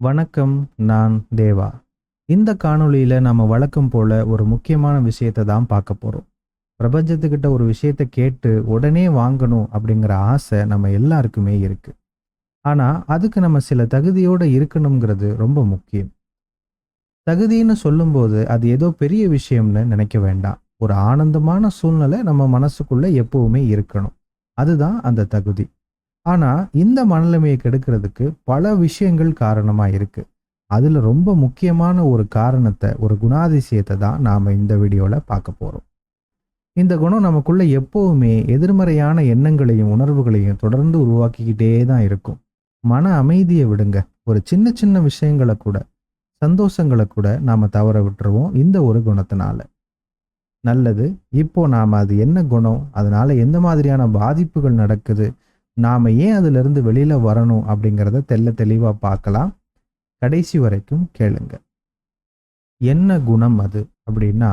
வணக்கம் நான் தேவா. இந்த காணொளியில் நம்ம வழக்கம் போல ஒரு முக்கியமான விஷயத்தை தான் பார்க்க போகிறோம் பிரபஞ்சத்துக்கிட்ட ஒரு விஷயத்தை கேட்டு உடனே வாங்கணும் அப்படிங்கிற ஆசை நம்ம எல்லாருக்குமே இருக்கு. ஆனால் அதுக்கு நம்ம சில தகுதியோடு இருக்கணுங்கிறது ரொம்ப முக்கியம். தகுதின்னு சொல்லும்போது அது ஏதோ பெரிய விஷயம்னு நினைக்க வேண்டாம். ஒரு ஆனந்தமான சூழ்நிலை நம்ம மனசுக்குள்ளே எப்பவுமே இருக்கணும். அதுதான் அந்த தகுதி. ஆனால் இந்த மனநிலைமையை கெடுக்கிறதுக்கு பல விஷயங்கள் காரணமாக இருக்குது அதில் ரொம்ப முக்கியமான ஒரு காரணத்தை ஒரு குணாதிசயத்தை தான் நாம் இந்த வீடியோவில் பார்க்க போகிறோம் இந்த குணம் நமக்குள்ள எப்போவுமே எதிர்மறையான எண்ணங்களையும் உணர்வுகளையும் தொடர்ந்து உருவாக்கிக்கிட்டே தான் இருக்கும். மன அமைதியை விடுங்க. ஒரு சின்ன சின்ன விஷயங்களை கூட சந்தோஷங்களை கூட நாம் தவற விட்டுருவோம் இந்த ஒரு குணத்தினால. நல்லது. இப்போ நாம் அது என்ன குணம்? அதனால எந்த மாதிரியான பாதிப்புகள் நடக்குது? நாம் ஏன் அதிலிருந்து வெளியில் வரணும் அப்படிங்கிறத தெல்ல தெளிவாக பார்க்கலாம். கடைசி வரைக்கும் கேளுங்க. என்ன குணம் அது அப்படின்னா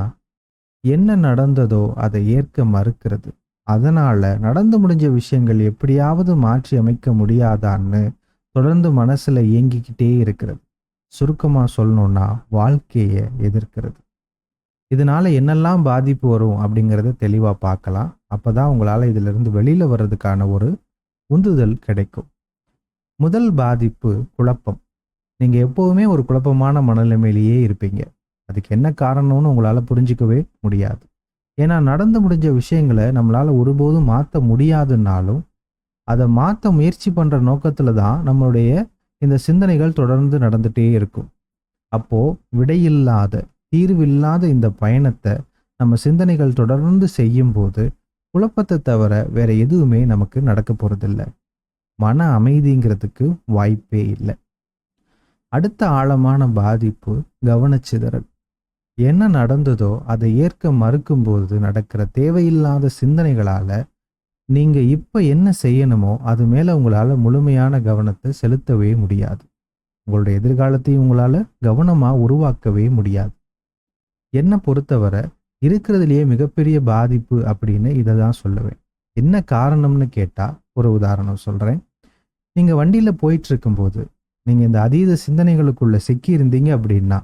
என்ன நடந்ததோ அதை ஏற்க மறுக்கிறது. அதனால் நடந்து முடிஞ்ச விஷயங்கள் எப்படியாவது மாற்றி அமைக்க முடியாதான்னு தொடர்ந்து மனசில் இயங்கிக்கிட்டே இருக்கிறது. சுருக்கமாக சொல்லணும்னா வாழ்க்கையை எதிர்க்கிறது. இதனால் என்னெல்லாம் பாதிப்பு வரும் அப்படிங்கிறத தெளிவாக பார்க்கலாம். அப்போ தான் உங்களால் இதிலிருந்து வெளியில் வர்றதுக்கான ஒரு உந்துதல் கிடைக்கும். முதல் பாதிப்பு குழப்பம். நீங்கள் எப்போவுமே ஒரு குழப்பமான மனநிலைமையிலேயே இருப்பீங்க. அதுக்கு என்ன காரணம்னு உங்களால் புரிஞ்சிக்கவே முடியாது. ஏன்னா நடந்து முடிஞ்ச விஷயங்களை நம்மளால் ஒருபோதும் மாற்ற முடியாதுன்னாலும் அதை மாற்ற முயற்சி பண்ணுற நோக்கத்தில் தான் நம்மளுடைய இந்த சிந்தனைகள் தொடர்ந்து நடந்துகிட்டே இருக்கும். அப்போது விடையில்லாத தீர்வில்லாத இந்த பயணத்தை நம்ம சிந்தனைகள் தொடர்ந்து செய்யும்போது குழப்பத்தை தவிர வேற எதுவுமே நமக்கு நடக்க போறதில்ல. மன அமைதிங்கிறதுக்கு வாய்ப்பே இல்லை. அடுத்த ஆழமான பாதிப்பு கவனச்சிதறல். என்ன நடந்ததோ அதை ஏற்க மறுக்கும்போது நடக்கிற தேவையில்லாத சிந்தனைகளால நீங்க இப்ப என்ன செய்யணுமோ அது மேல உங்களால முழுமையான கவனத்தை செலுத்தவே முடியாது. உங்களுடைய எதிர்காலத்தையும் உங்களால கவனமா உருவாக்கவே முடியாது. என்னை பொறுத்தவரை இருக்கிறதுலையே மிகப்பெரிய பாதிப்பு அப்படின்னு இதை தான் சொல்லுவேன் என்ன காரணம்னு கேட்டால் ஒரு உதாரணம் சொல்கிறேன் நீங்கள் வண்டியில் போயிட்டு இருக்கும்போது நீங்கள் இந்த அதீத சிந்தனைகளுக்குள்ளே சிக்கி இருந்தீங்க அப்படின்னா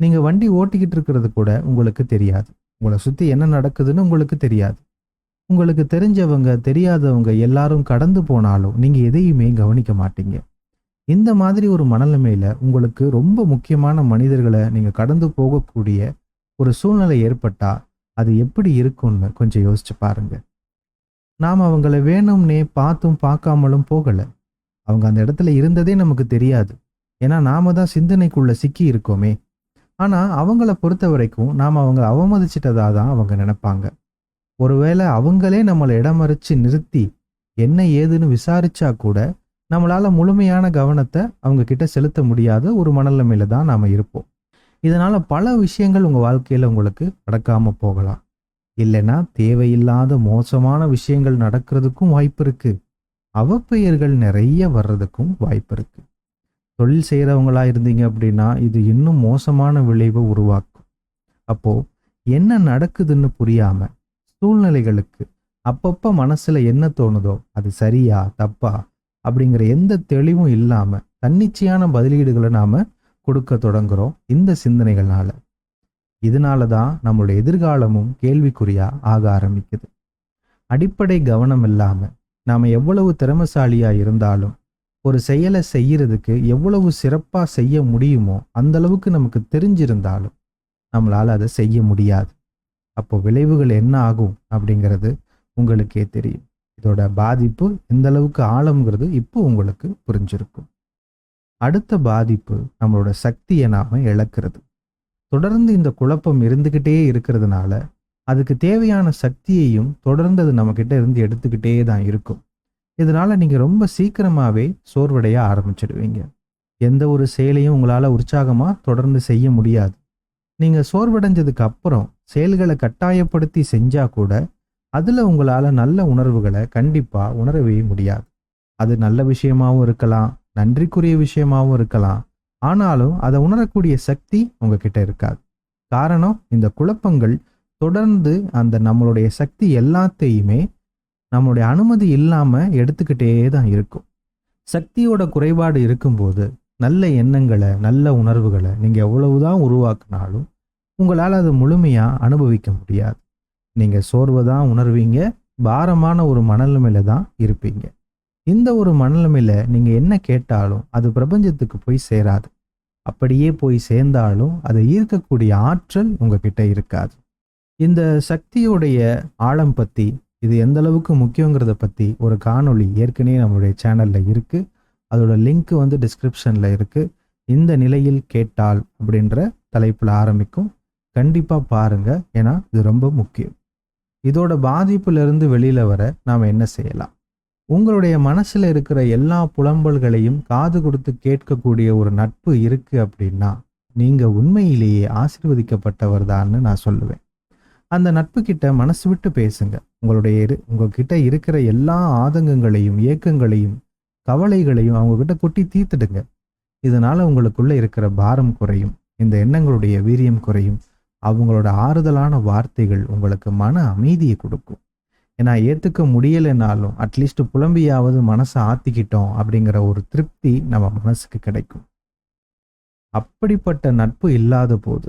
நீங்கள் வண்டி ஓட்டிக்கிட்டு இருக்கிறது கூட உங்களுக்கு தெரியாது. உங்களை சுற்றி என்ன நடக்குதுன்னு உங்களுக்கு தெரியாது. உங்களுக்கு தெரிஞ்சவங்க தெரியாதவங்க எல்லாரும் கடந்து போனாலும் நீங்கள் எதையுமே கவனிக்க மாட்டீங்க. இந்த மாதிரி ஒரு மனநிலைமையில் உங்களுக்கு ரொம்ப முக்கியமான மனிதர்களை நீங்கள் கடந்து போகக்கூடிய ஒரு சூழ்நிலை ஏற்பட்டா அது எப்படி இருக்கும்னு கொஞ்சம் யோசிச்சு பாருங்க. நாம் அவங்கள வேணும்னே பார்த்தும் பார்க்காமலும் போகல. அவங்க அந்த இடத்துல இருந்ததே நமக்கு தெரியாது. ஏன்னா நாம தான் சிந்தனைக்குள்ள சிக்கி இருக்கோமே. ஆனா அவங்கள பொறுத்த வரைக்கும் நாம் அவங்க அவமதிச்சிட்டதா தான் அவங்க நினைப்பாங்க. ஒருவேளை அவங்களே நம்மளை இடமறிச்சு நிறுத்தி என்ன ஏதுன்னு விசாரிச்சா கூட நம்மளால முழுமையான கவனத்தை அவங்க கிட்ட செலுத்த முடியாத ஒரு மனநிலைமையில தான் நாம இருப்போம். இதனால் பல விஷயங்கள் உங்கள் வாழ்க்கையில் உங்களுக்கு நடக்காமல் போகலாம். இல்லைன்னா தேவையில்லாத மோசமான விஷயங்கள் நடக்கிறதுக்கும் வாய்ப்பு இருக்குது அவப்பெயர்கள் நிறைய வர்றதுக்கும் வாய்ப்பு இருக்குது தொழில் செய்கிறவங்களா இருந்தீங்க அப்படின்னா இது இன்னும் மோசமான விளைவை உருவாக்கும். அப்போது என்ன நடக்குதுன்னு புரியாமல் சூழ்நிலைகளுக்கு அப்பப்போ மனசில் என்ன தோணுதோ அது சரியா தப்பா அப்படிங்கிற எந்த தெளிவும் இல்லாமல் தன்னிச்சையான பதிலீடுகளை நாம் கொடுக்க தொடங்குறோம் இந்த சிந்தனைகள்னால. இதனால தான் நம்மளுடைய எதிர்காலமும் கேள்விக்குறியா ஆக ஆரம்பிக்குது. அடிப்படை கவனம் இல்லாம நாம எவ்வளவு திறமசாலியா இருந்தாலும் ஒரு செயலை செய்யறதுக்கு எவ்வளவு சிறப்பாக செய்ய முடியுமோ அந்த அளவுக்கு நமக்கு தெரிஞ்சிருந்தாலும் நம்மளால் அதை செய்ய முடியாது. அப்போ விளைவுகள் என்ன ஆகும் அப்படிங்கிறது உங்களுக்கே தெரியும். இதோட பாதிப்பு எந்த அளவுக்கு ஆழம்ங்கிறது இப்போ உங்களுக்கு புரிஞ்சிருக்கும். அடுத்த பாதிப்பு நம்மளோட சக்தியை நாம் இழக்கிறது. தொடர்ந்து இந்த குழப்பம் இருந்துக்கிட்டே இருக்கிறதுனால அதுக்கு தேவையான சக்தியையும் தொடர்ந்து அது நம்மக்கிட்ட இருந்து எடுத்துக்கிட்டே தான் இருக்கும். இதனால் நீங்கள் ரொம்ப சீக்கிரமாகவே சோர்வடைய ஆரம்பிச்சிடுவீங்க. எந்த ஒரு செயலையும் உங்களால் உற்சாகமாக தொடர்ந்து செய்ய முடியாது. நீங்கள் சோர்வடைஞ்சதுக்கு அப்புறம் செயல்களை கட்டாயப்படுத்தி செஞ்சால் கூட அதில் உங்களால் நல்ல உணர்வுகளை கண்டிப்பாக உணரவே முடியாது. அது நல்ல விஷயமாவும் இருக்கலாம் நன்றிக்குரிய விஷயமாவும் இருக்கலாம். ஆனாலும் அதை உணரக்கூடிய சக்தி உங்ககிட்ட இருக்காது. காரணம் இந்த குழப்பங்கள் தொடர்ந்து அந்த நம்மளுடைய சக்தி எல்லாத்தையுமே நம்மளுடைய அனுமதி இல்லாமல் எடுத்துக்கிட்டே தான் இருக்கும். சக்தியோட குறைபாடு இருக்கும்போது நல்ல எண்ணங்களை நல்ல உணர்வுகளை நீங்கள் எவ்வளவுதான் உருவாக்கினாலும் உங்களால் அதை முழுமையாக அனுபவிக்க முடியாது. நீங்கள் சோர்வை தான் உணர்வீங்க பாரமான ஒரு மனநிலைமையில தான் இருப்பீங்க. இந்த ஒரு மனநிலைமையில் நீங்கள் என்ன கேட்டாலும் அது பிரபஞ்சத்துக்கு போய் சேராது. அப்படியே போய் சேர்ந்தாலும் அதை ஈர்க்கக்கூடிய ஆற்றல் உங்ககிட்ட இருக்காது. இந்த சக்தியுடைய ஆழம் பற்றி இது எந்த அளவுக்கு முக்கியங்கிறத பற்றி ஒரு காணொளி ஏற்கனவே நம்மளுடைய சேனலில் இருக்குது அதோட லிங்க் வந்து டிஸ்கிரிப்ஷனில் இருக்குது இந்த நிலையில் கேட்டால் அப்படின்ற தலைப்பில் ஆரம்பிக்கும். கண்டிப்பாக பாருங்க. ஏன்னா இது ரொம்ப முக்கியம். இதோட பாதிப்புலேருந்து வெளியில் வர நாம் என்ன செய்யலாம்? உங்களுடைய மனசில் இருக்கிற எல்லா புலம்பல்களையும் காது கொடுத்து கேட்கக்கூடிய ஒரு நட்பு இருக்கு அப்படின்னா நீங்கள் உண்மையிலேயே ஆசீர்வதிக்கப்பட்டவர் தான்னு நான் சொல்லுவேன். அந்த நட்பு கிட்ட மனசு விட்டு பேசுங்க. உங்களுடைய இரு உங்ககிட்ட இருக்கிற எல்லா ஆதங்கங்களையும் ஏக்கங்களையும் கவலைகளையும் அவங்க கிட்ட கொட்டி தீர்த்துடுங்க. இதனால உங்களுக்குள்ள இருக்கிற பாரம் குறையும். இந்த எண்ணங்களுடைய வீரியம் குறையும். அவங்களோட ஆறுதலான வார்த்தைகள் உங்களுக்கு மன அமைதியை கொடுக்கும். நான் ஏற்றுக்க முடியலைனாலும் அட்லீஸ்ட் புலம்பியாவது மனசை ஆத்திக்கிட்டோம் அப்படிங்கிற ஒரு திருப்தி நம்ம மனசுக்கு கிடைக்கும். அப்படிப்பட்ட நட்பு இல்லாத போது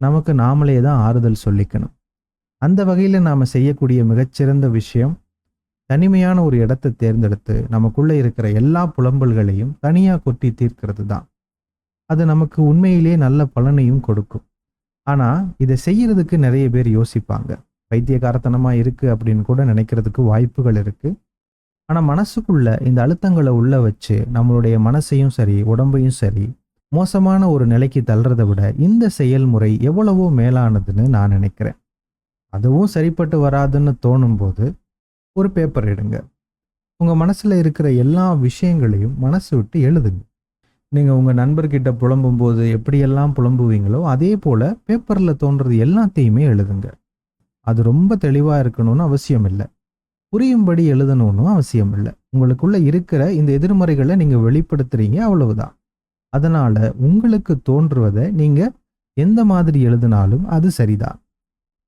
நமக்கு நாமளே தான் ஆறுதல் சொல்லிக்கணும். அந்த வகையில் நாம் செய்யக்கூடிய மிகச்சிறந்த விஷயம் தனிமையான ஒரு இடத்தை தேர்ந்தெடுத்து நமக்குள்ளே இருக்கிற எல்லா புலம்பல்களையும் தனியாக கொட்டி தீர்க்கிறது தான். அது நமக்கு உண்மையிலே நல்ல பலனையும் கொடுக்கும். ஆனால் இதை செய்யறதுக்கு நிறைய பேர் யோசிப்பாங்க. பைத்தியகாரத்தனமாக இருக்குது அப்படின்னு கூட நினைக்கிறதுக்கு வாய்ப்புகள் இருக்குது ஆனால் மனசுக்குள்ள இந்த அழுத்தங்களை உள்ள வச்சு நம்மளுடைய மனசையும் சரி உடம்பையும் சரி மோசமான ஒரு நிலைக்கு தள்ளுறதை விட இந்த செயல்முறை எவ்வளவோ மேலானதுன்னு நான் நினைக்கிறேன். அதுவும் சரிப்பட்டு வராதுன்னு தோணும் போது ஒரு பேப்பர் எடுங்க. உங்கள் மனசில் இருக்கிற எல்லா விஷயங்களையும் மனசு விட்டு எழுதுங்க. நீங்கள் உங்கள் நண்பர்கிட்ட புலம்பும் போது எப்படியெல்லாம் புலம்புவீங்களோ அதே போல் பேப்பரில் தோன்றது எல்லாத்தையுமே எழுதுங்க. அது ரொம்ப தெளிவாக இருக்கணும்னு அவசியம் இல்லை புரியும்படி எழுதணும்னு அவசியம் இல்லை உங்களுக்குள்ள இருக்கிற இந்த எதிர்மறைகளை நீங்கள் வெளிப்படுத்துறீங்க அவ்வளவுதான். அதனால உங்களுக்கு தோன்றுவதை நீங்க எந்த மாதிரி எழுதினாலும் அது சரிதான்.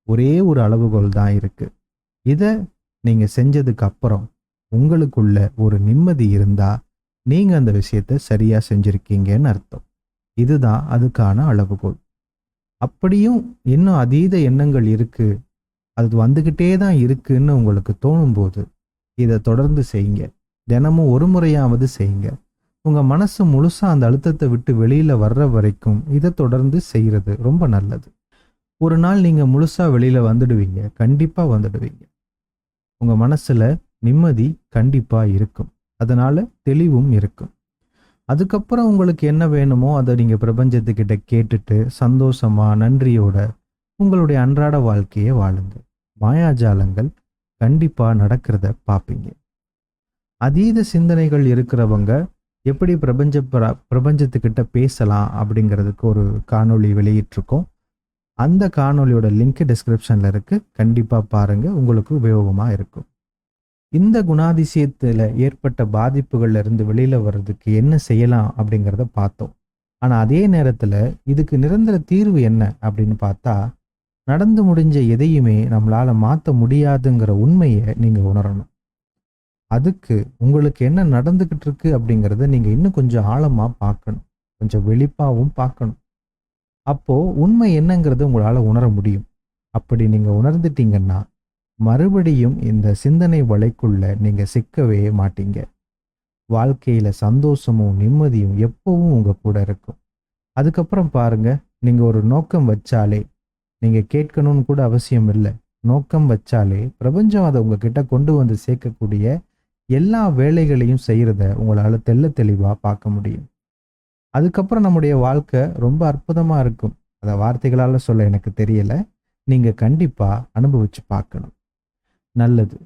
ஒரே ஒரு அளவுகோல் தான் இருக்கு. இதை நீங்க செஞ்சதுக்கு அப்புறம் உங்களுக்குள்ள ஒரு நிம்மதி இருந்தா நீங்க அந்த விஷயத்த சரியா செஞ்சிருக்கீங்கன்னு அர்த்தம். இதுதான் அதுக்கான அளவுகோல். அப்படியும் இன்னும் அதீத எண்ணங்கள் இருக்கு. அது வந்துக்கிட்டே தான் இருக்குன்னு உங்களுக்கு தோணும்போது இதை தொடர்ந்து செய்யுங்க. தினமும் ஒரு முறையாவது செய்யுங்க. உங்கள் மனசு முழுசாக அந்த அழுத்தத்தை விட்டு வெளியில் வர்ற வரைக்கும் இதை தொடர்ந்து செய்கிறது ரொம்ப நல்லது. ஒரு நாள் நீங்கள் முழுசாக வெளியில் வந்துடுவீங்க கண்டிப்பாக வந்துடுவீங்க. உங்கள் மனசில் நிம்மதி கண்டிப்பாக இருக்கும். அதனால் தெளிவும் இருக்கும். அதுக்கப்புறம் உங்களுக்கு என்ன வேணுமோ அதை நீங்கள் பிரபஞ்சத்துக்கிட்ட கேட்டுட்டு சந்தோஷமாக நன்றியோட உங்களுடைய அன்றாட வாழ்க்கையை வாழுங்க மாயாஜாலங்கள் கண்டிப்பாக நடக்கிறத பார்ப்பீங்க அதீத சிந்தனைகள் இருக்கிறவங்க எப்படி பிரபஞ்ச பிர- பிரபஞ்சத்துக்கிட்ட பேசலாம் அப்படிங்கிறதுக்கு ஒரு காணொளி வெளியிட்டிருக்கோம். அந்த காணொளியோட லிங்க் டிஸ்கிரிப்ஷனில் இருக்குது கண்டிப்பாக பாருங்கள் உங்களுக்கு உபயோகமாக இருக்கும். இந்த குணாதிசயத்தில் ஏற்பட்ட பாதிப்புகள்ல இருந்து வெளியில் வர்றதுக்கு என்ன செய்யலாம் அப்படிங்கிறத பார்த்தோம். ஆனால் அதே நேரத்தில் இதுக்கு நிரந்தர தீர்வு என்ன அப்படின்னு பார்த்தா நடந்து முடிஞ்ச எதையுமே நம்மளால மாற்ற முடியாதுங்கிற உண்மையை நீங்கள் உணரணும். அதுக்கு உங்களுக்கு என்ன நடந்துக்கிட்டு இருக்கு அப்படிங்கிறத நீங்கள் இன்னும் கொஞ்சம் ஆழமாக பார்க்கணும். கொஞ்சம் வெளிப்பாகவும் பார்க்கணும். அப்போ உண்மை என்னங்கிறத உங்களால் உணர முடியும். அப்படி நீங்கள் உணர்ந்துட்டீங்கன்னா மறுபடியும் இந்த சிந்தனை வலைக்குள்ள நீங்கள் சிக்கவே மாட்டீங்க. வாழ்க்கையில் சந்தோஷமும் நிம்மதியும் எப்பவும் உங்கள் கூட இருக்கும். அதுக்கப்புறம் பாருங்க நீங்கள் ஒரு நோக்கம் வச்சாலே நீங்கள் கேட்கணும்னு கூட அவசியம் இல்லை. நோக்கம் வச்சாலே பிரபஞ்சம் அதை உங்ககிட்ட கொண்டு வந்து சேர்க்கக்கூடிய எல்லா வேலைகளையும் செய்கிறத உங்களால் தெள்ள தெளிவாக பார்க்க முடியும். அதுக்கப்புறம் நம்முடைய வாழ்க்கை ரொம்ப அற்புதமாக இருக்கும். அதை வார்த்தைகளால் சொல்ல எனக்கு தெரியலை. நீங்கள் கண்டிப்பாக அனுபவிச்சு பார்க்கணும். நல்லது.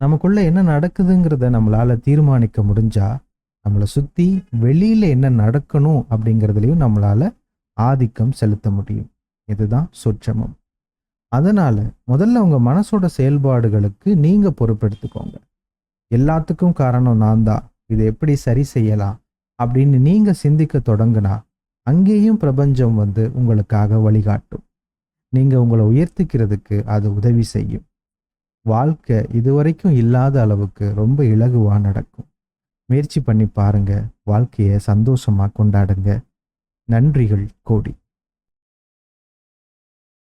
நமக்குள்ளே என்ன நடக்குதுங்கிறத நம்மளால் தீர்மானிக்க முடிஞ்சால் நம்மளை சுற்றி வெளியில் என்ன நடக்கணும் அப்படிங்கிறதுலையும் நம்மளால் ஆதிக்கம் செலுத்த முடியும். இதுதான் சொச்சமம் அதனால முதல்ல உங்க மனசோட செயல்பாடுகளுக்கு நீங்க பொறுப்பெடுத்துக்கோங்க. எல்லாத்துக்கும் காரணம் நான் தான் இதை எப்படி சரி செய்யலாம் அப்படின்னு நீங்க சிந்திக்க தொடங்கினா அங்கேயும் பிரபஞ்சம் வந்து உங்களுக்காக வழிகாட்டும். நீங்க உங்களை உயர்த்திக்கிறதுக்கு அது உதவி செய்யும். வாழ்க்கை இதுவரைக்கும் இல்லாத அளவுக்கு ரொம்ப இலகுவா நடக்கும். முயற்சி பண்ணி பாருங்க. வாழ்க்கையை சந்தோஷமா கொண்டாடுங்க. நன்றிகள் கோடி.